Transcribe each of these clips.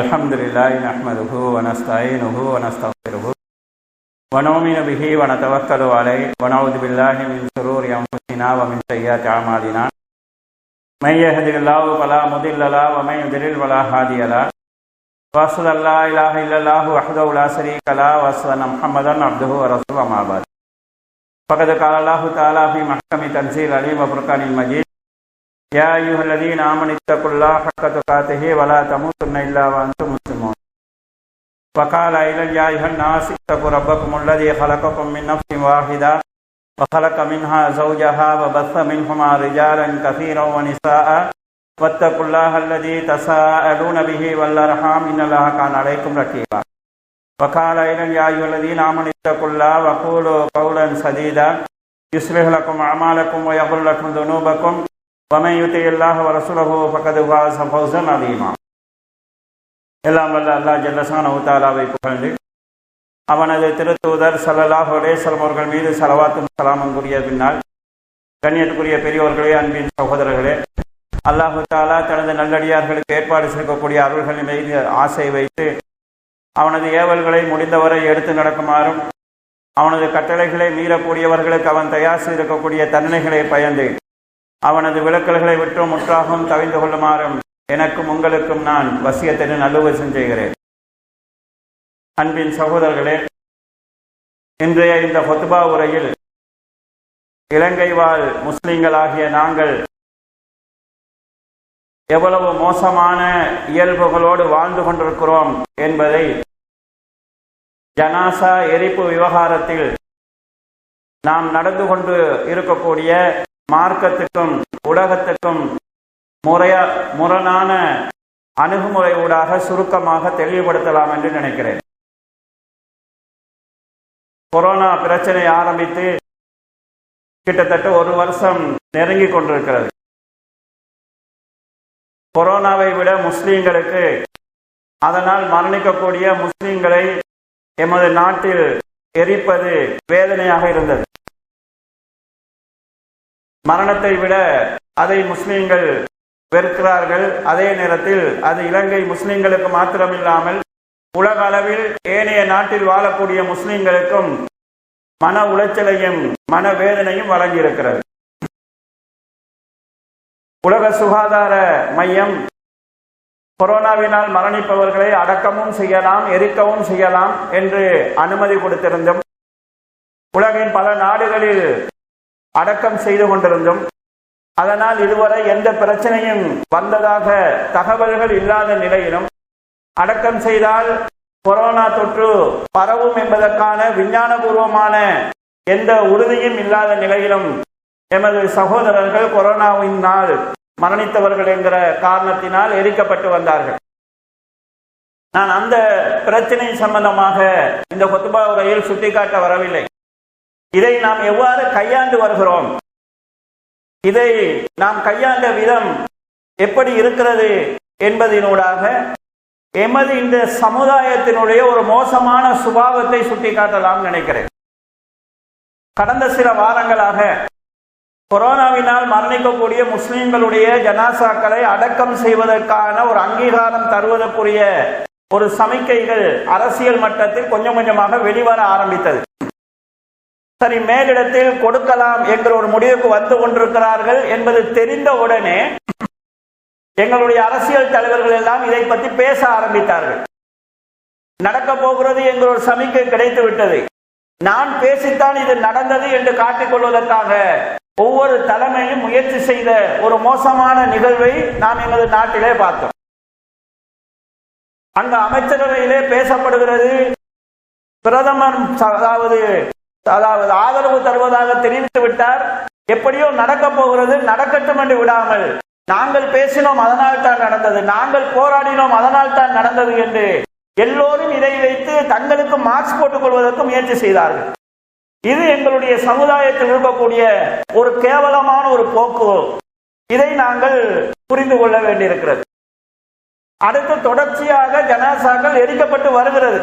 الحمد لله نحمده ونستعينه ونستغفره ونؤمن به ونتوكل عليه ونعوذ بالله من شرور انفسنا ومن سيئات اعمالنا من يهد الله فلا مضل له ومن يضلل فلا هادي له واشهد ان لا اله الا الله وحده لا شريك له واشهد ان محمدا عبده ورسوله اما بعد فقد قال الله تعالى في محكم تنزيل عليم وفرقان المجيد يا أيها الذين آمنوا اتقوا الله حق تقاته ولا تموتن إلا وأنتم مسلمون. وقال إلى يا أيها الناس اتقوا ربكم الذي خلقكم من نفس واحدة وخلق منها زوجها وبث منهما رجالا كثيرا ونساء. واتقوا الله الذي تساءلون به والأرحام إن الله كان عليكم رقيبا. وقال إلى يا أيها الذين آمنوا اتقوا الله وقولوا قولا سديدا. يصلح لكم أعمالكم ويغفر لكم ذنوبكم. ومن يطع الله ورسوله فقد فاز فوزا عظيما எல்லாம் வல்ல அல்லாஹ் ஜல்லசானஹு தஆலாவை புகழ்ந்து அவனது திருத்தூதர் ஸல்லல்லாஹு அலைஹி வஸல்லம் அவர்கள் மீது ஸலவாத்தும் ஸலாமும் கூறிய பின்னால் கண்ணியத்துக்குரிய பெரியோர்களே அன்பின் சகோதரர்களே அல்லாஹு தாலா தனது நல்லடியார்களுக்கு ஏற்பாடு செய்யக்கூடிய அருள்களின் மீது ஆசை வைத்து அவனது ஏவல்களை முடிந்தவரை எடுத்து நடக்குமாறும் அவனது கட்டளைகளை மீறக்கூடியவர்களுக்கு அவன் தயார் செய்திருக்கக்கூடிய தண்டனைகளை பயந்து அவனது விளக்கல்களை விட்டு முற்றாகவும் தவிந்து கொள்ளுமாறும் எனக்கும் உங்களுக்கும் நான் வசியத்தினை நல்லுவசம் செய்கிறேன். அன்பின் சகோதரர்களே இன்றைய இந்த ஹொத்துபா உரையில் இலங்கை வாழ் முஸ்லிம்களாகிய நாங்கள் எவ்வளவு மோசமான இயல்புகளோடு வாழ்ந்து கொண்டிருக்கிறோம் என்பதை ஜனாசா எரிப்பு விவகாரத்தில் நாம் நடந்து கொண்டு இருக்கக்கூடிய மார்க்கத்துக்கும் உலகத்துக்கும் முறைய முரணான அணுகுமுறை ஊடாக சுருக்கமாக தெளிவுபடுத்தலாம் என்று நினைக்கிறேன். கொரோனா பிரச்சனை ஆரம்பித்து கிட்டத்தட்ட ஒரு வருஷம் நெருங்கி கொண்டிருக்கிறது. கொரோனாவை விட முஸ்லீம்களுக்கு அதனால் மரணிக்கக்கூடிய முஸ்லீம்களை எமது நாட்டில் எரிப்பது வேதனையாக இருந்தது. மரணத்தை விட அதை முஸ்லிம்கள் வெறுக்கிறார்கள். அதே நேரத்தில் அது இலங்கை முஸ்லிம்களுக்கு மாத்திரமில்லாமல் உலக அளவில் ஏனைய நாட்டில் வாழக்கூடிய முஸ்லிம்களுக்கும் மன உளைச்சலையும் மன வேதனையும் வழங்கியிருக்கிறது. உலக சுகாதார மையம் கொரோனாவினால் மரணிப்பவர்களை அடக்கமும் செய்யலாம் எரிக்கவும் செய்யலாம் என்று அனுமதி கொடுத்திருந்தும் உலகின் பல நாடுகளில் அடக்கம் செய்து கொண்டிருந்தோம். அதனால் இதுவரை எந்த பிரச்சனையும் வந்ததாக தகவல்கள் இல்லாத நிலையிலும் அடக்கம் செய்தால் கொரோனா தொற்று பரவும் என்பதற்கான விஞ்ஞானபூர்வமான எந்த உறுதியும் இல்லாத நிலையிலும் எமது சகோதரர்கள் கொரோனாவினால் மரணித்தவர்கள் என்கிற காரணத்தினால் எரிக்கப்பட்டு வந்தார்கள். நான் அந்த பிரச்சனை சம்பந்தமாக இந்த கொத்துபா உரையில் சுட்டிக்காட்ட வரவில்லை. இதை நாம் எவ்வாறு கையாண்டு வருகிறோம்? இதை நாம் கையாண்ட விதம் எப்படி இருக்கிறது என்பதனூடாக எமது இந்த சமுதாயத்தினுடைய ஒரு மோசமான சுபாவத்தை சுட்டிக்காட்டலாம் நினைக்கிறேன். கடந்த சில வாரங்களாக கொரோனாவினால் மரணிக்கக்கூடிய முஸ்லிம்களுடைய ஜனாசாக்களை அடக்கம் செய்வதற்கான ஒரு அங்கீகாரம் தருவதற்குரிய ஒரு சமிக்கைகள் அரசியல் மட்டத்தில் கொஞ்சம் கொஞ்சமாக வெளிவர ஆரம்பித்தது. சரி மேலிடத்தில் கொடுக்கலாம் என்ற ஒரு முடிவுக்கு வந்து கொண்டிருக்கிறார்கள் என்பது தெரிந்த உடனே எங்களுடைய அரசியல் தலைவர்கள் எல்லாம் இதை பற்றி பேச ஆரம்பித்தார்கள். நடக்க போகிறது என்கிற ஒரு சமிக்கை கிடைத்து விட்டது. நான் பேசித்தான் இது நடந்தது என்று காட்டிக் கொள்வதற்காக ஒவ்வொரு தலைமையும் முயற்சி செய்த ஒரு மோசமான நிகழ்வை நாம் எமது நாட்டிலே பார்த்தோம். அங்கு அமைச்சரவையிலே பேசப்படுகிறது பிரதமர் அதாவது அதாவது ஆதரவு தருவதாக தெரிவித்து விட்டார். எப்படியோ நடக்க போகிறது நடக்கட்டும் என்று விடாமல். நாங்கள் பேசினோம் அதனால் தான் நடந்தது. நாங்கள் போராடினோம் அதனால் தான் நடந்தது என்று எல்லோரும் இதை வைத்து தங்களுக்கு மார்க்ஸ் போட்டுக் கொள்வதற்கு முயற்சி செய்தார்கள். இது எங்களுடைய சமுதாயத்தில் இருக்கக்கூடிய ஒரு கேவலமான ஒரு போக்கு. இதை நாங்கள் புரிந்து கொள்ள வேண்டியிருக்கிறது. அடுத்து தொடர்ச்சியாக ஜனாசாக்கள் எரிக்கப்பட்டு வருகிறது.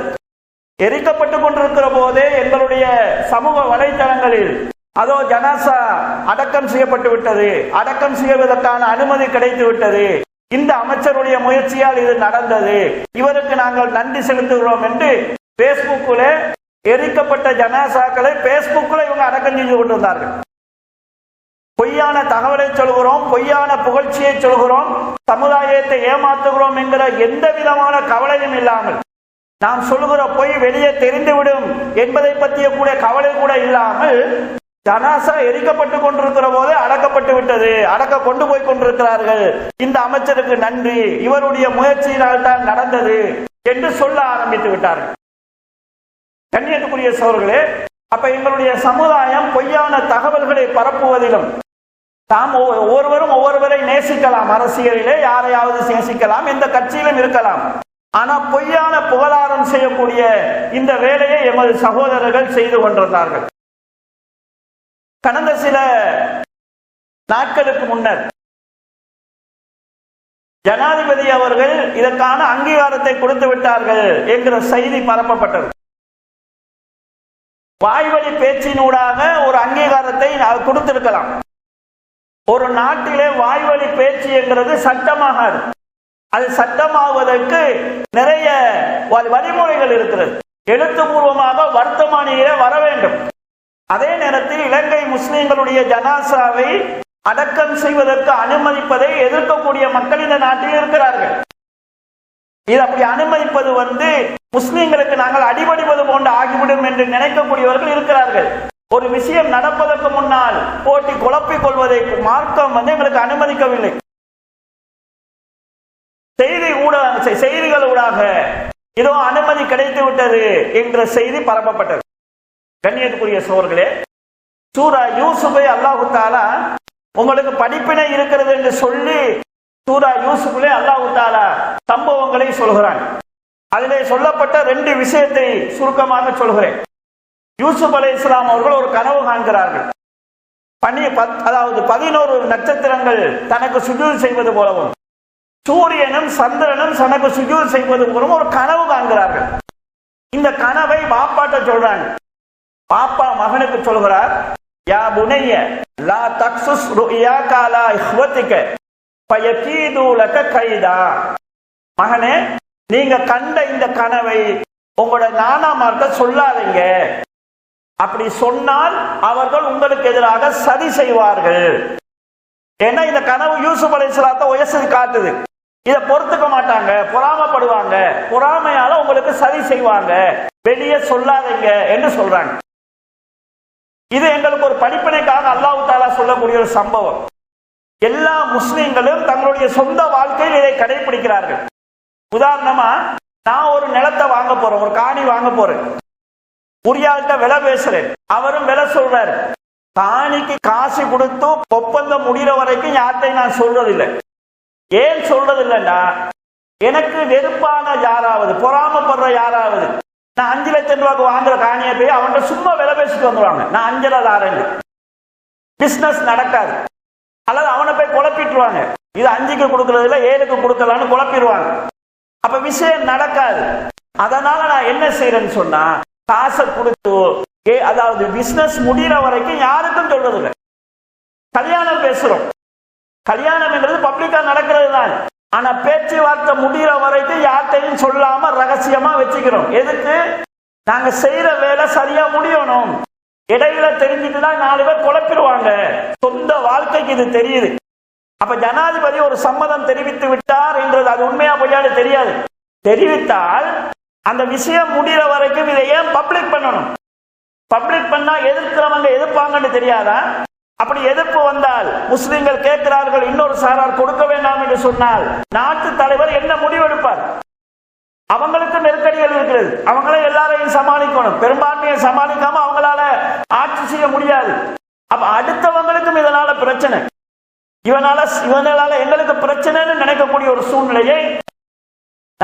எரிக்கப்பட்டு கொண்டிருக்கிற போதே எங்களுடைய சமூக வலைத்தளங்களில் அதோ ஜனாசா அடக்கம் செய்யப்பட்டு விட்டது. அடக்கம் செய்வதற்கான அனுமதி கிடைத்து விட்டது. இந்த அமைச்சருடைய முயற்சியால் இது நடந்தது. இவருக்கு நாங்கள் நன்றி செலுத்துகிறோம் என்று பேஸ்புக்கில் எரிக்கப்பட்ட ஜனாசாக்களை பேஸ்புக்கில் இவங்க அடக்கம் செஞ்சு கொண்டிருந்தார்கள். பொய்யான தகவலை சொல்கிறோம் பொய்யான புகழ்ச்சியை சொல்கிறோம் சமுதாயத்தை ஏமாத்துகிறோம் என்கிற எந்த விதமான கவலையும் இல்லாமல். நாம் சொல்லுகிற பொய் வெளியே தெரிந்துவிடும் என்பதை பற்றிய கூட கவலை கூட இல்லாமல் ஜனாசா எரிக்கப்பட்டு கொண்டிருக்கிற போது அடக்கப்பட்டு விட்டது. அடக்க கொண்டு போய் கொண்டிருக்கிறார்கள். இந்த அமைச்சருக்கு நன்றி. இவருடைய முயற்சியினால் தான் நடந்தது என்று சொல்ல ஆரம்பித்து விட்டார்கள். கண்ணியத்துக்குரிய சோர்களே அப்ப எங்களுடைய சமுதாயம் பொய்யான தகவல்களை பரப்புவதிலும் தாம் ஒவ்வொருவரும் ஒவ்வொருவரை நேசிக்கலாம். அரசியலிலே யாரையாவது நேசிக்கலாம் எந்த கட்சியிலும் இருக்கலாம். ஆனா பொய்யான புகழாரம் செய்யக்கூடிய இந்த வேலையை எமது சகோதரர்கள் செய்து கொண்டிருந்தார்கள். கடந்த சில நாட்களுக்கு முன்னர் ஜனாதிபதி அவர்கள் இதற்கான அங்கீகாரத்தை கொடுத்து விட்டார்கள் என்கிற செய்தி பரப்பப்பட்டது. வாய்வழி பேச்சினூடாக ஒரு அங்கீகாரத்தை கொடுத்திருக்கலாம். ஒரு நாட்டிலே வாய்வழி பேச்சு என்கிறது சட்டமாக அது சட்டமாவதற்கு நிறைய வ- வழிமுறைகள் இருக்கிறது. எழுத்துப்பூர்வமாக வர்த்தமானியிலே வர வேண்டும். அதே நேரத்தில் இலங்கை முஸ்லிம்களுடைய ஜனாசாவை அடக்கம் செய்வதற்கு அனுமதிப்பதை எதிர்க்கக்கூடிய மக்கள் இந்த நாட்டில் இருக்கிறார்கள். இது அப்படி அனுமதிப்பது வந்து முஸ்லிம்களுக்கு நாங்கள் அடிபடிவது போன்று ஆகிவிடும் என்று நினைக்கக்கூடியவர்கள் இருக்கிறார்கள். ஒரு விஷயம் நடப்பதற்கு முன்னால் போட்டி குழப்பிக் கொள்வதை மார்க்கம் வந்து எங்களுக்கு அனுமதிக்கவில்லை. செய்தி ஊடக செய்திகள் ஊடாக. இதோ அனுமதி கிடைத்து விட்டது என்ற செய்தி பரப்பப்பட்டது. கண்ணியத்துக்குரிய சோர்களே சூரா யூசுஃபை அல்லாஹு தாலா உங்களுக்கு படிப்பினை இருக்கிறது என்று சொல்லி சூரா யூசுஃபிலே அல்லாஹு தாலா சம்பவங்களை சொல்கிறான். அதிலே சொல்லப்பட்ட ரெண்டு விஷயத்தை சுருக்கமாக சொல்கிறேன். யூசுப் அலை இஸ்லாம் அவர்கள் ஒரு கனவு காண்கிறார்கள். பனி பத்- அதாவது பதினோரு நட்சத்திரங்கள் தனக்கு சுஜூல் செய்வது போலவும். சூரியனும் சந்திரனும் சனக்கு சுஜூர் செய்வது மூலம் ஒரு கனவு காண்கிறார்கள். இந்த கனவை பாப்பாட்ட சொல்றாங்க. பாப்பா மகனுக்கு சொல்கிறார் யா புனைய லா தக்சுஸ் ருயா காலா இஹ்வத்திக்க பயகீது கைதா. மகனே நீங்க கண்ட இந்த கனவை உங்களோட நானாமார்ட்ட சொல்லாதீங்க. அப்படி சொன்னால் அவர்கள் உங்களுக்கு எதிராக சதி செய்வார்கள். ஏன்னா இந்த கனவு யூசுப் அலைஹிஸ்ஸலாத்தை உயசு காட்டுது. இதை பொறுத்துக்க மாட்டாங்க பொறாமப்படுவாங்க. பொறாமையால உங்களுக்கு சரி செய்வாங்க. வெளியே சொல்லாதீங்க என்று சொல்றாங்க. இது எங்களுக்கு ஒரு படிப்பினைக்காக அல்லாஹு தாலா சொல்லக்கூடிய ஒரு சம்பவம். எல்லா முஸ்லிம்களும் தங்களுடைய சொந்த வாழ்க்கையில் இதை கடைபிடிக்கிறார்கள். உதாரணமா நான் ஒரு நிலத்தை வாங்க போறேன் ஒரு காணி வாங்க போறேன். உரியாள்கிட்ட விலை பேசுறேன். அவரும் விலை சொல்றாரு. காணிக்கு காசு கொடுத்து ஒப்பந்தம் முடிகிற வரைக்கும் யார்கிட்டையும் நான் சொல்றதில்லை. ஏன் சொல்றது இல்லைன்னா எனக்கு வெறுப்பான யாராவது பொறாமப்படுற யாராவது நான் அஞ்சு லட்சம் ரூபாய்க்கு வாங்குற காணியை போய் அவன்கிட்ட சும்மா விலை பேசிட்டு வந்துருவாங்க. நான் அஞ்சலை தாரேன் பிஸ்னஸ் நடக்காது. அல்லது அவனை போய் குழப்பிட்டுருவாங்க. இது அஞ்சுக்கு கொடுக்கறது ஏழுக்கு கொடுக்கலான்னு குழப்பிடுவாங்க. அப்ப விஷயம் நடக்காது. அதனால நான் என்ன செய்யறேன்னு சொன்னா காசை கொடுத்து ஏ அதாவது பிசினஸ் முடிகிற வரைக்கும் யாருக்கும் சொல்றது இல்லை கல்யாணம் பேசுறோம். கல்யாணம் என்றது பப்ளிக்கா நடக்கிறது தான் ஆனா பேச்சுவார்த்தை முடிகிற வரைக்கும் யார்கிட்டையும் சொல்லாம ரகசியமா வச்சுக்கிறோம். எதுக்கு? நாங்க செய்யற வேலை சரியா முடியணும். இடையில தெரிஞ்சுட்டுனா நாலு பேர் குழப்பிடுவாங்க. சொந்த வாழ்க்கைக்கு இது தெரியுது. அப்ப ஜனாதிபதி ஒரு சம்மதம் தெரிவித்து விட்டார் என்றது அது உண்மையா பொய்யான்னு தெரியாது. தெரிவித்தால் அந்த விஷயம் முடிகிற வரைக்கும் இதை ஏன் பப்ளிக் பண்ணணும்? பப்ளிக் பண்ணா எதிர்க்கிறவங்க எதிர்ப்பாங்கன்னு தெரியாதா? அப்படி எதிர்ப்பு வந்தால் முஸ்லிம்கள் கேட்கிறார்கள் இன்னொரு சாரார் கொடுக்க வேண்டாம் என்று சொன்னால் நாட்டு தலைவர் என்ன முடிவெடுப்பார்? அவங்களுக்கு நெருக்கடிகள் இருக்கிறது அவங்களே எல்லாரையும் சமாளிக்கணும். பெரும்பான்மையை சமாளிக்காம அவங்களால ஆட்சி செய்ய முடியாது. அப்ப அடுத்தவங்களுக்கும் இதனால பிரச்சனை. இவனால இவனால எங்களுக்கு பிரச்சனைன்னு நினைக்கக்கூடிய ஒரு சூழ்நிலையை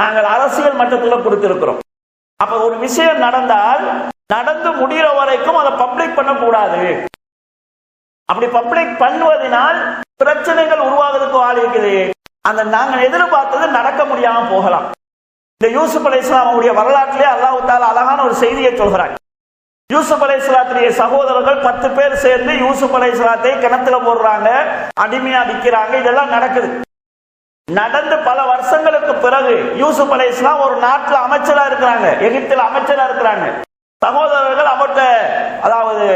நாங்கள் அரசியல் மட்டத்தில் கொடுத்திருக்கிறோம். அப்ப ஒரு விஷயம் நடந்தால் நடந்து முடிகிற வரைக்கும் அதை பப்ளிக் பண்ணக்கூடாது. அப்படி பப்ளிக் பண்ணுவதனால் பிரச்சனைகள் உருவாகிறதுக்கு ஆள் இருக்குது. அந்த நாங்கள் எதிர்பார்த்தது நடக்க முடியாம போகலாம். இந்த யூசுப் அலை இஸ்லாமுடைய வரலாற்றிலே அல்லாஹு தாலா அழகான ஒரு செய்தியை சொல்கிறாங்க யூசுப் அலை இஸ்லாத்துடைய சகோதரர்கள் பத்து பேர் சேர்ந்து யூசுப் அலை இஸ்லாத்தை கிணத்துல போடுறாங்க அடிமையா விற்கிறாங்க இதெல்லாம் நடக்குது. நடந்து பல வருஷங்களுக்கு பிறகு யூசுப் அலை இஸ்லாம் ஒரு நாட்டுல அமைச்சரா இருக்கிறாங்க எகிப்தில் அமைச்சரா இருக்கிறாங்க. சகோதரர்கள் அவர்கிட்ட அதாவது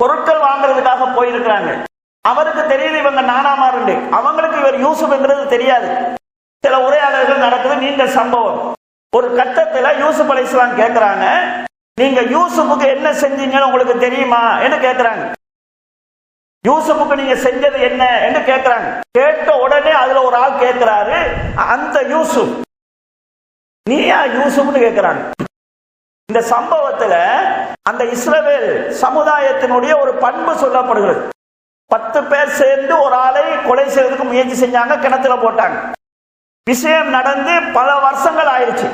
பொருட்கள் வாங்குறதுக்காக போயிருக்கிறாங்க. அவருக்கு தெரியுது இவங்க நானாமாருண்டு அவங்களுக்கு இவர் யூசுப்ங்கிறது தெரியாது. சில உரையாடல்கள் நடக்குது நீண்ட சம்பவம். ஒரு கட்டத்துல யூசுப் அலை இஸ்லாம் கேட்கிறாங்க நீங்க யூசுப்புக்கு என்ன செஞ்சீங்கன்னு உங்களுக்கு தெரியுமா? என்று கேட்கிறாங்க யூசுப்புக்கு நீங்க செஞ்சது என்ன? என்று கேட்கிறாங்க கேட்ட உடனே அதுல ஒரு ஆள் கேட்கிறாரு அந்த யூசுப். நீயா யூசுப்னு கேட்கிறாங்க இந்த சம்பவத்துல அந்த இஸ்ரவேல் சமுதாயத்தினுடைய ஒரு பண்பு சொல்லப்படுகிறது. பத்து பேர் சேர்ந்து ஒரு ஆளை கொலை செய்வதற்கு முயற்சி செஞ்சாங்க கிணத்துல போட்டாங்க. விஷயம் நடந்து பல வருஷங்கள் ஆயிடுச்சு.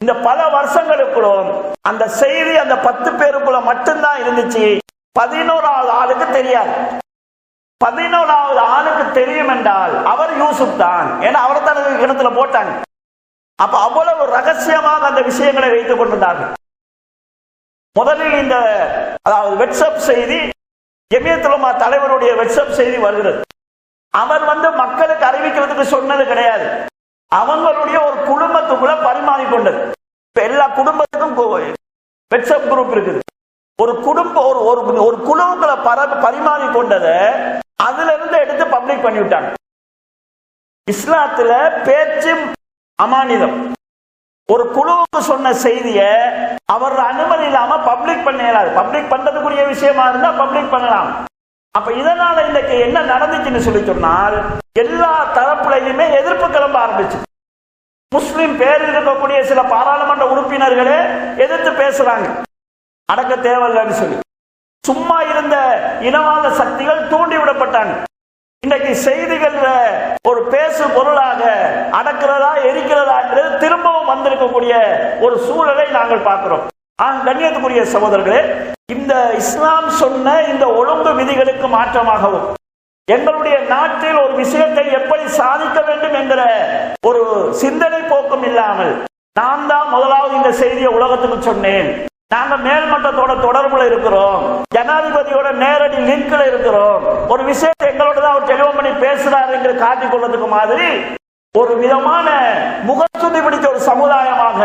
இந்த பல வருஷங்களுக்குள்ளும் அந்த செய்தி அந்த பத்து பேருக்குள்ள மட்டும்தான் இருந்துச்சு. பதினோராவது ஆளுக்கு தெரியாது. பதினோராவது ஆளுக்கு தெரியும் என்றால் அவர் யூசுப் தான். ஏன்னா அவர் தனது கிணத்துல போட்டாங்க. அப்ப அவ்வளவு ரகசியமாக அந்த விஷயங்களை வைத்துக் கொண்டிருந்தார்கள். முதலில் இந்த அதாவது வெட்சப் செய்தி எமியத்துலமா தலைவருடைய வெட்சப் செய்தி வருகிறது. அவர் வந்து மக்களுக்கு அறிவிக்கிறதுக்கு சொன்னது கிடையாது. அவங்களுடைய ஒரு குடும்பத்துக்குள்ள பரிமாறிக்கொண்டது இப்ப எல்லா குடும்பத்துக்கும் வெட்சப் குரூப் இருக்குது. ஒரு குடும்பம் ஒரு ஒரு ஒரு குழுவுக்குள்ள பர பரிமாறி கொண்டதை அதுல இருந்து எடுத்து பப்ளிக் பண்ணி விட்டாங்க இஸ்லாத்துல பேச்சு அமானிதம். ஒரு குழுவுக்கு சொன்ன செய்திய அவர் அனுமதி இல்லாம பப்ளிக் பண்ண இயலாது பப்ளிக் பண்றதுக்குரிய விஷயமா இருந்தா பப்ளிக் பண்ணலாம். அப்ப இதனால இன்னைக்கு என்ன நடந்துச்சுன்னு சொல்லி சொன்னால் எல்லா தரப்புலையுமே எதிர்ப்பு கிளம்ப ஆரம்பிச்சு. முஸ்லிம் பேரில் இருக்கக்கூடிய சில பாராளுமன்ற உறுப்பினர்களே எதிர்த்து பேசுறாங்க. அடக்க தேவையில்லைன்னு சொல்லி. சும்மா இருந்த இனவாத சக்திகள் தூண்டி விடப்பட்டாங்க. இன்னைக்கு செய்திகள்ல ஒரு பேசு பொருளாக அடக்கிறதா எரிக்கிறதா என்றது திரும்பவும் வந்திருக்கக்கூடிய ஒரு சூழலை நாங்கள் பார்க்கிறோம். கண்ணியத்துக்குரிய சகோதரர்களே இந்த இஸ்லாம் சொன்ன இந்த ஒழுங்கு விதிகளுக்கு மாற்றமாகவும் எங்களுடைய நாட்டில் ஒரு விஷயத்தை எப்படி சாதிக்க வேண்டும் என்கிற ஒரு சிந்தனை போக்கும் இல்லாமல் நான் தான் முதலாவது இந்த செய்தியை உலகத்துக்கு சொன்னேன். நாங்க மேல்மட்டத்தோட தொடர்புல இருக்கிறோம். ஜனாதிபதியோட நேரடி லிங்க்ல இருக்கிறோம். ஒரு விஷயத்தை எங்களோட தான் அவர் தெளிவம் பண்ணி பேசுறாருங்கிற காட்டிக் கொள்றதுக்கு மாதிரி ஒரு விதமான முகத்துதி பிடித்த ஒரு சமுதாயமாக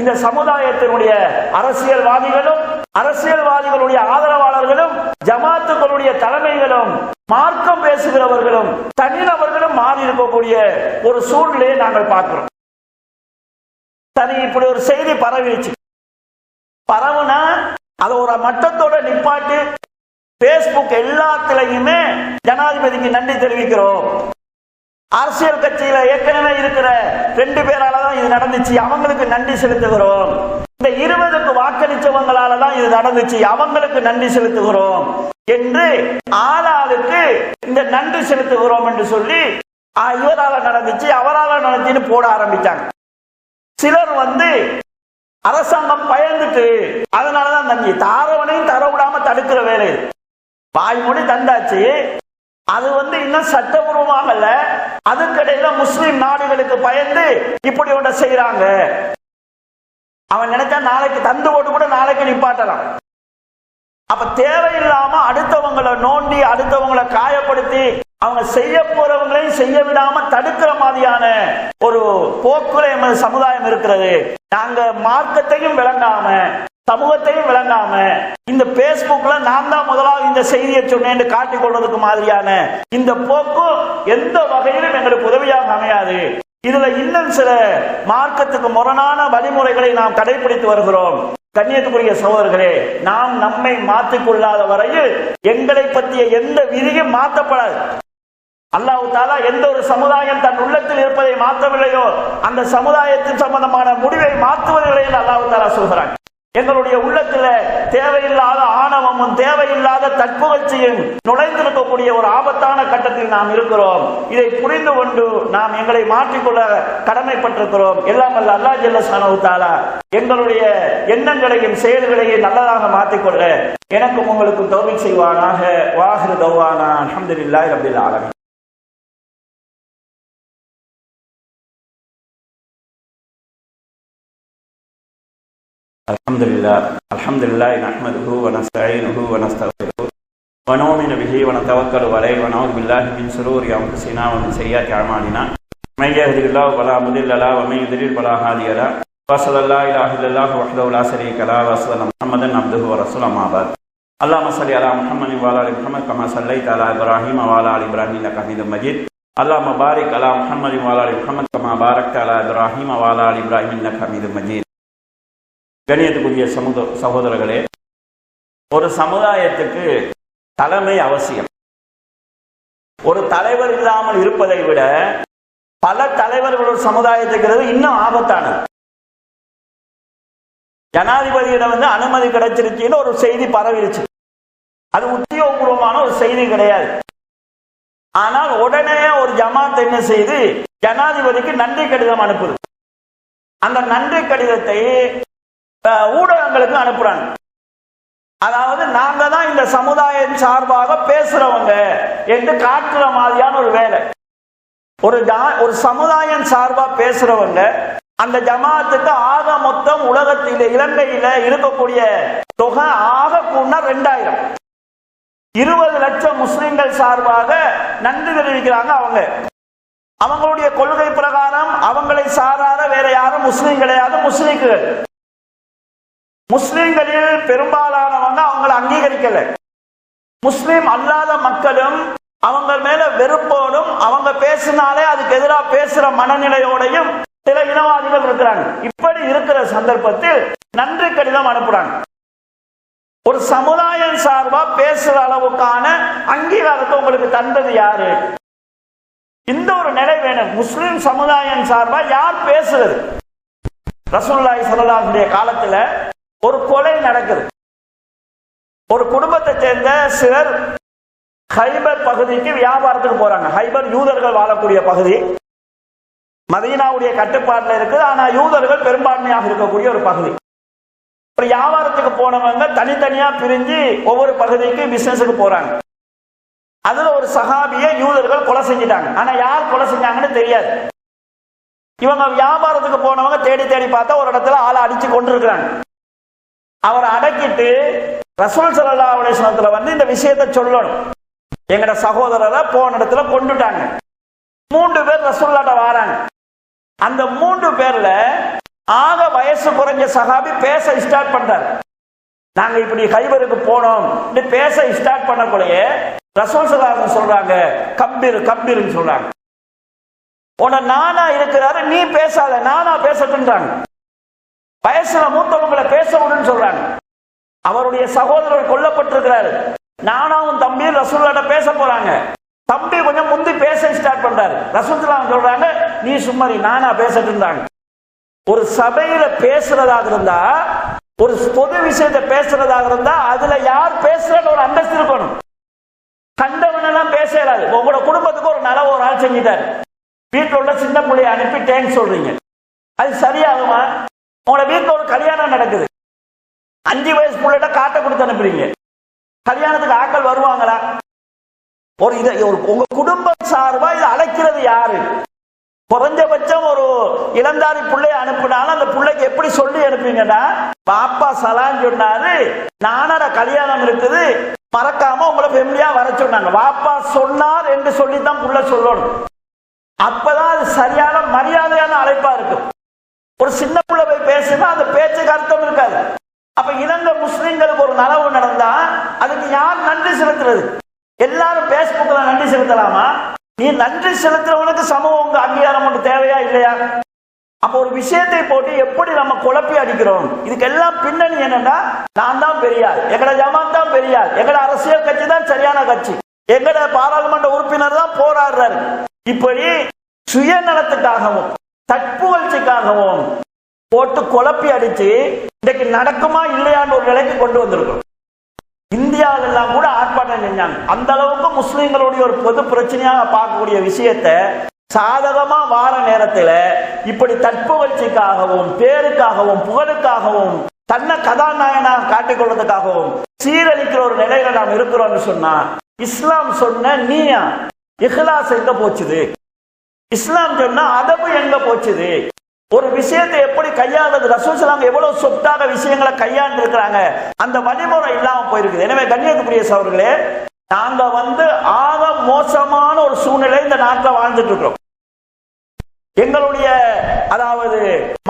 இந்த சமுதாயத்தினுடைய அரசியல்வாதிகளும் அரசியல்வாதிகளுடைய ஆதரவாளர்களும் ஜமாத்துகளுடைய தலைமைகளும் மார்க்கம் பேசுகிறவர்களும் தனிநபர்களும் மாறி இருக்கக்கூடிய ஒரு சூழ்நிலையை நாங்கள் பார்க்கிறோம். சரி இப்படி ஒரு செய்தி பரவிச்சு பரவுனா அதை ஒரு மட்டத்தோட நிப்பாட்டு பேஸ்புக் எல்லாத்துலயுமே ஜனாதிபதிக்கு நன்றி தெரிவிக்கிறோம். அரசியல் கட்சியில ஏற்கனவே இருக்கிற ரெண்டு பேரால தான் இது நடந்துச்சு அவங்களுக்கு நன்றி செலுத்துகிறோம். இந்த இருபதுக்கு வாக்களிச்சவங்களால தான் இது நடந்துச்சு அவங்களுக்கு நன்றி செலுத்துகிறோம் என்று ஆளாளுக்கு இந்த நன்றி செலுத்துகிறோம் என்று சொல்லி இவரால நடந்துச்சு அவரால நடந்துச்சுன்னு போட ஆரம்பிச்சாங்க. சிலர் வந்து அரசாங்கம் பயந்துட்டு அதனாலதான் நன்றி தாரவனையும் தர விடாம தடுக்கிற வேலை. வாய் வாய்மொழி தந்தாச்சு. அது வந்து இன்னும் சட்டபூர்வமாகல அதுக்கடையில முஸ்லிம் நாடுகளுக்கு பயந்து இப்படி ஒன்றை செய்யறாங்க அவன் நினைச்சா நாளைக்கு தந்து போட்டு கூட நாளைக்கு நிப்பாட்டலாம். அப்ப தேவையில்லாம அடுத்தவங்களை நோண்டி அடுத்தவங்களை காயப்படுத்தி அவங்க செய்ய போறவங்களையும் செய்ய விடாம தடுக்கிற மாதிரியான ஒரு போக்குல எமது சமுதாயம் இருக்கிறது. நாங்க மார்க்கத்தையும் விளங்காம சமூகத்தையும் விளங்காம இந்த பேஸ்புக்ல நான் தான் முதலாவது இந்த செய்தியை சொன்னேன் காட்டிக் கொள்வதற்கு மாதிரியான இந்த போக்கு எந்த வகையிலும் எங்களுக்கு உதவியாக அமையாது. இதுல இன்னும் சில மார்க்கத்துக்கு முரணான வழிமுறைகளை நாம் கடைபிடித்து வருகிறோம். கண்ணியத்துக்குரிய சகோதரர்களே நாம் நம்மை மாற்றிக் கொள்ளாத வரையில் எங்களை பற்றிய எந்த விதியும் மாற்றப்படாது. அல்லாஹு தாலா எந்த ஒரு சமுதாயம் தன் உள்ளத்தில் இருப்பதை மாற்றவில்லையோ அந்த சமுதாயத்தின் சம்பந்தமான முடிவை மாற்றுவதில்லை என்று அல்லாஹு தாலா சொல்கிறாங்க எங்களுடைய உள்ளத்துல தேவையில்லாத ஆணவமும் தேவையில்லாத தற்புகழ்ச்சியும் நுழைந்திருக்கக்கூடிய ஒரு ஆபத்தான கட்டத்தில் நாம் இருக்கிறோம். இதை புரிந்து கொண்டு நாம் எங்களை மாற்றிக்கொள்ள கடமைப்பட்டிருக்கிறோம். எல்லாம் அல்ல அல்லா ஜல்ல தாலா எங்களுடைய எண்ணங்களையும் செயல்களையும் நல்லதாக மாற்றிக்கொள்ள எனக்கும் உங்களுக்கு தோல்வி செய்வானாக. வாஹிரு தௌவானா. அல்ஹம்துலில்லாஹி ரப்பில் الحمد لله الحمد لله نحمده ونستعينه ونستغفره ونؤمن به ونتوكل عليه ونعوذ بالله من شرور انفسنا ومن سيئات اعمالنا من يهده الله فلا مضل له ومن يضلل فلا هادي له واشهد ان لا اله الا الله وحده لا شريك له واشهد ان محمدا عبده ورسوله اما بعد اللهم صل على محمد وعلى ال محمد كما صليت على ابراهيم وعلى ال ابراهيم انك حميد مجيد اللهم بارك على محمد وعلى ال محمد كما باركت على ابراهيم وعلى ال ابراهيم انك حميد مجيد கணியத்துக்குரிய சமுத சகோதரர்களே ஒரு சமுதாயத்துக்கு தலைமை அவசியம். ஒரு தலைவர் இல்லாமல் இருப்பதை விட பல தலைவர்கள் சமுதாயத்துக்கிறது சமுதாயத்துக்கு இன்னும் ஆபத்தானது. ஜனாதிபதியிடம் வந்து அனுமதி கிடைச்சிருச்சுன்னு ஒரு செய்தி பரவிருச்சு. அது உத்தியோகபூர்வமான ஒரு செய்தி கிடையாது. ஆனால் உடனே ஒரு ஜமாத் என்ன செய்து ஜனாதிபதிக்கு நன்றி கடிதம் அனுப்புது. அந்த நன்றி கடிதத்தை ஊடகங்களுக்கு அனுப்புறாங்க. அதாவது நாங்க தான் இந்த சமுதாயம் சார்பாக பேசுறவங்க என்று காட்டுற மாதிரியான ஒரு வேலை. ஒரு ஜா- ஒரு சமுதாயம் சார்பா பேசுறவங்க அந்த ஜமாத்துக்கு ஆக மொத்தம் உலகத்தில இலங்கையில இருக்கக்கூடிய தொகை ஆக கூடனா ரெண்டாயிரம். இருபது லட்சம் முஸ்லிம்கள் சார்பாக நன்றி தெரிவிக்கிறாங்க அவங்க. அவங்களுடைய கொள்கை பிரகாரம் அவங்களை சாராத வேற யாரும் முஸ்லீம் கிடையாது முஸ்லிம்கள். முஸ்லிம்களில் பெரும்பாலானவங்க அவங்களை அங்கீகரிக்கல. முஸ்லிம் அல்லாத மக்களும் அவங்க மேல வெறுப்போடும் அவங்க பேசினாலே அதுக்கு எதிராக பேசுற மனநிலையோடையும் சில இனவாதிகள் இருக்கிறாங்க. இப்படி இருக்கிற சந்தர்ப்பத்தில் நன்றி கடிதம் அனுப்புறாங்க. ஒரு சமுதாயம் சார்பா பேசுற அளவுக்கான அங்கீகாரத்தை உங்களுக்கு தந்தது யாரு? இந்த ஒரு நிலை வேணும். முஸ்லிம் சமுதாயம் சார்பா யார் பேசுறது? ரசூல்லாய் ஸல்லல்லாஹுடைய காலத்துல ஒரு கொலை நடக்குது. ஒரு குடும்பத்தை சேர்ந்த சிலர் ஹைபர் பகுதிக்கு வியாபாரத்துக்கு போறாங்க. ஹைபர் யூதர்கள் வாழக்கூடிய பகுதி. மதீனாவுடைய கட்டுப்பாட்டில் இருக்குது. ஆனா யூதர்கள் பெரும்பான்மையாக இருக்கக்கூடிய ஒரு பகுதி. ஒரு வியாபாரத்துக்கு போனவங்க தனித்தனியா பிரிஞ்சு ஒவ்வொரு பகுதிக்கு பிசினஸுக்கு போறாங்க. அதுல ஒரு சகாபிய யூதர்கள் கொலை செஞ்சிட்டாங்க. ஆனா யார் கொலை செஞ்சாங்கன்னு தெரியாது. இவங்க வியாபாரத்துக்கு போனவங்க தேடி தேடி பார்த்தா ஒரு இடத்துல ஆளை அடிச்சு கொண்டு இருக்கிறாங்க அவரை அடக்கிட்டு ரசூல் சல்லா அலிஸ்லத்துல வந்து இந்த விஷயத்த சொல்லணும். எங்கட சகோதரரை போன இடத்துல கொண்டுட்டாங்க. மூன்று பேர் ரசூல்லாட்ட வாராங்க. அந்த மூன்று பேர்ல ஆக வயசு குறைஞ்ச சகாபி பேச ஸ்டார்ட் பண்றாரு. நாங்க இப்படி ஹைபருக்கு போனோம். பேச ஸ்டார்ட் பண்ணக்குள்ளேயே ரசூல் சல்லாஹ் சொல்றாங்க கம்பீர் கம்பீர்னு சொல்றாங்க. உன நானா இருக்கிறாரு நீ பேசாத நானா பேசட்டுன்றாங்க. வயசுல மூத்தவங்களை பேச விடுன்னு சொல்றாங்க. அவருடைய சகோதரர் கொல்லப்பட்டிருக்கிறாரு. நானாவும் தம்பி ரசூல்லாட்ட பேச போறாங்க. தம்பி கொஞ்சம் முந்தி பேச ஸ்டார்ட் பண்றாரு. ரசூல்லாம் சொல்றாங்க நீ சும்மாரி நானா இருந்தாங்க. ஒரு சபையில பேசுறதாக இருந்தா ஒரு பொது விஷயத்தை பேசுறதாக இருந்தா அதுல யார் பேசுறன்னு ஒரு அந்தஸ்து இருக்கணும். கண்டவன் எல்லாம் பேச இயலாது. உங்களோட குடும்பத்துக்கு ஒரு நல ஒரு ஆள் செஞ்சுட்டாரு. வீட்டில் உள்ள சின்ன பிள்ளைய அனுப்பி டேங்க் சொல்றீங்க. அது சரியாகுமா? உங்களை வீட்டில் ஒரு கல்யாணம் நடக்குது. அஞ்சு வயசு பிள்ளைகிட்ட காட்டை கொடுத்து அனுப்புறீங்க. கல்யாணத்துக்கு ஆட்கள் வருவாங்களா? ஒரு இதை ஒரு உங்க குடும்பம் சார்பா இதை அழைக்கிறது யாரு? குறைஞ்சபட்சம் ஒரு இளந்தாரி பிள்ளைய அனுப்புனாலும் அந்த பிள்ளைக்கு எப்படி சொல்லி அனுப்புவீங்கன்னா பாப்பா சலான்னு சொன்னாரு. நானட கல்யாணம் இருக்குது. மறக்காம உங்களை ஃபெமிலியா வர சொன்னாங்க. வாப்பா சொன்னார் என்று சொல்லித்தான் புள்ள சொல்லணும். அப்பதான் அது சரியான மரியாதையான அழைப்பா இருக்கும். ஒரு சின்ன பிள்ளை போய் பேசுனா அந்த பேச்சுக்கு அர்த்தம் இருக்காது. அப்ப இலங்கை முஸ்லிம்களுக்கு ஒரு நலவு நடந்தா அதுக்கு யார் நன்றி செலுத்துறது? எல்லாரும் பேஸ்புக்ல நன்றி செலுத்தலாமா? நீ நன்றி செலுத்துறவனுக்கு சமூகம் உங்க அங்கீகாரம் ஒன்று தேவையா இல்லையா? அப்ப ஒரு விஷயத்தை போட்டு எப்படி நம்ம குழப்பி அடிக்கிறோம்? இதுக்கு எல்லாம் பின்னணி என்னன்னா நான் தான் பெரியார். எங்கட ஜமாத் தான் பெரியார். எங்கட அரசியல் கட்சி தான் சரியான கட்சி. எங்கட பாராளுமன்ற உறுப்பினர் தான் போராடுறாரு. இப்படி சுயநலத்துக்காகவும் தற்புகழ்ச்சிக்காகவும் போட்டு குழப்பி அடிச்சு இன்றைக்கு நடக்குமா இல்லையான்னு ஒரு நிலைக்கு கொண்டு வந்திருக்கோம். இந்தியாவிலாம் எல்லாம் கூட ஆர்ப்பாட்டம் செஞ்சாங்க. அந்த அளவுக்கு முஸ்லீம்களுடைய ஒரு பொது பிரச்சனையாக பார்க்கக்கூடிய விஷயத்தை சாதகமா வார நேரத்துல இப்படி தற்புகழ்ச்சிக்காகவும் பேருக்காகவும் புகழுக்காகவும் தன்னை கதாநாயகனாக காட்டிக்கொள்வதற்காகவும் சீரழிக்கிற ஒரு நிலையில நாம் இருக்கிறோம்னு சொன்னா இஸ்லாம் சொன்ன நீயா இஹ்லாஸ் எங்க போச்சுது? இஸ்லாம் சொன்னா அதபு எங்க போச்சுது? ஒரு விஷயத்தை எப்படி கையாளுறது? ரசூசலாங்க எவ்வளவு சொத்தாக விஷயங்களை கையாண்டு இருக்கிறாங்க அந்த வழிமுறை இல்லாம போயிருக்குது. எனவே கண்ணியத்துக்குரிய சவர்களே நாங்க வந்து ஆக மோசமான ஒரு சூழ்நிலை இந்த நாட்டில் வாழ்ந்துட்டு இருக்கிறோம். எங்களுடைய அதாவது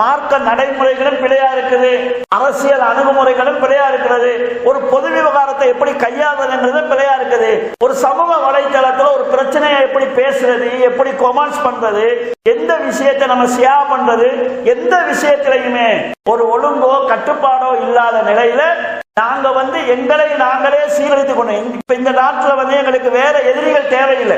மார்க்க நடைமுறைகளும் பிழையா இருக்குது அரசியல் அணுகுமுறைகளும் பிழையா இருக்கிறது ஒரு பொது விவகாரத்தை எப்படி கையாளுறதுங்கிறது பிழையா இருக்குது ஒரு சமூக வலைதளத்துல ஒரு பிரச்சனையை எப்படி பேசுறது எப்படி கொமெண்ட்ஸ் பண்றது எந்த விஷயத்தை நம்ம ஷேர் பண்றது எந்த விஷயத்திலையுமே ஒரு ஒழுங்கோ கட்டுப்பாடோ இல்லாத நிலையில நாங்க வந்து எங்களை நாங்களே சீரழித்துக் கொண்டோம். இப்ப இந்த நாட்டுல வந்து எங்களுக்கு வேற எதிரிகள் தேவையில்லை.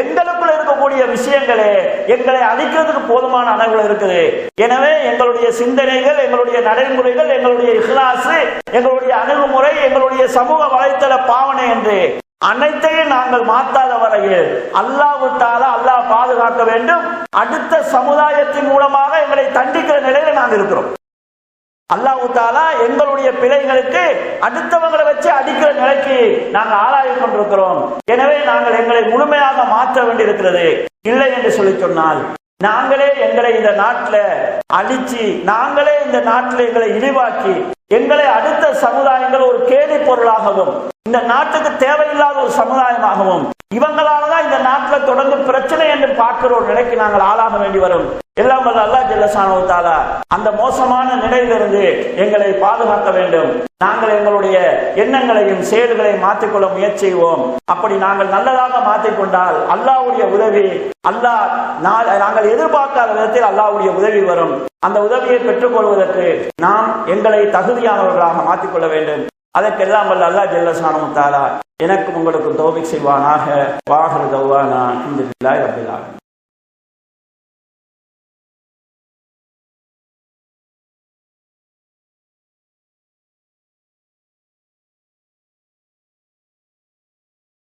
எங்களுக்குள்ள இருக்கக்கூடிய விஷயங்களே எங்களை அழிக்கிறதுக்கு போதுமான அளவில் இருக்குது. எனவே எங்களுடைய சிந்தனைகள் எங்களுடைய நடைமுறைகள் எங்களுடைய இஹ்லாசு எங்களுடைய அணுகுமுறை எங்களுடைய சமூக வலைத்தள பாவனை என்று அனைத்தையும் நாங்கள் மாற்றாத வரையில் அல்லாஹ் தாலா அல்லாஹ் பாதுகாக்க வேண்டும். அடுத்த சமுதாயத்தின் மூலமாக எங்களை தண்டிக்கிற நிலையில நாங்கள் இருக்கிறோம். அல்லாஹு தாலா எங்களுடைய பிழைகளுக்கு அடுத்தவங்களை வச்சு அடிக்கிற நிலைக்கு நாங்கள் ஆளாகி கொண்டிருக்கிறோம். எனவே நாங்கள் எங்களை முழுமையாக மாற்ற வேண்டியிருக்கிறது. இல்லை என்று சொல்லி சொன்னால் நாங்களே எங்களை இந்த நாட்டில் அழிச்சு நாங்களே இந்த நாட்டில் எங்களை இழிவாக்கி எங்களை அடுத்த சமுதாயங்கள் ஒரு கேலி பொருளாகவும் இந்த நாட்டுக்கு தேவையில்லாத ஒரு சமுதாயமாகவும் இவங்களால தான் இந்த நாட்டில் தொடர்ந்து பிரச்சனை என்று பார்க்கிற ஒரு நிலைக்கு நாங்கள் ஆளாக வேண்டி வரும். எல்லாம் வல்ல அல்லாஹ் ஜல்லசானு தாலா அந்த மோசமான நிலையிலிருந்து எங்களை பாதுகாக்க வேண்டும். நாங்கள் எங்களுடைய எண்ணங்களையும் செயல்களையும் மாற்றிக்கொள்ள முயற்சி செய்வோம். அப்படி நாங்கள் நல்லதாக மாற்றிக்கொண்டால் அல்லாஹ்வுடைய உதவி அல்லாஹ் நாங்கள் எதிர்பார்க்காத விதத்தில் அல்லாவுடைய உதவி வரும். அந்த உதவியை பெற்றுக்கொள்வதற்கு நாம் எங்களை தகுதியானவர்களாக மாற்றிக்கொள்ள வேண்டும். அதற்கெல்லாம் வல்ல அல்லாஹ் ஜெல்லசானோ தாலா எனக்கும் உங்களுக்கும் தோபிக் செய்வானாக. வாகர் தௌவானா. இந்த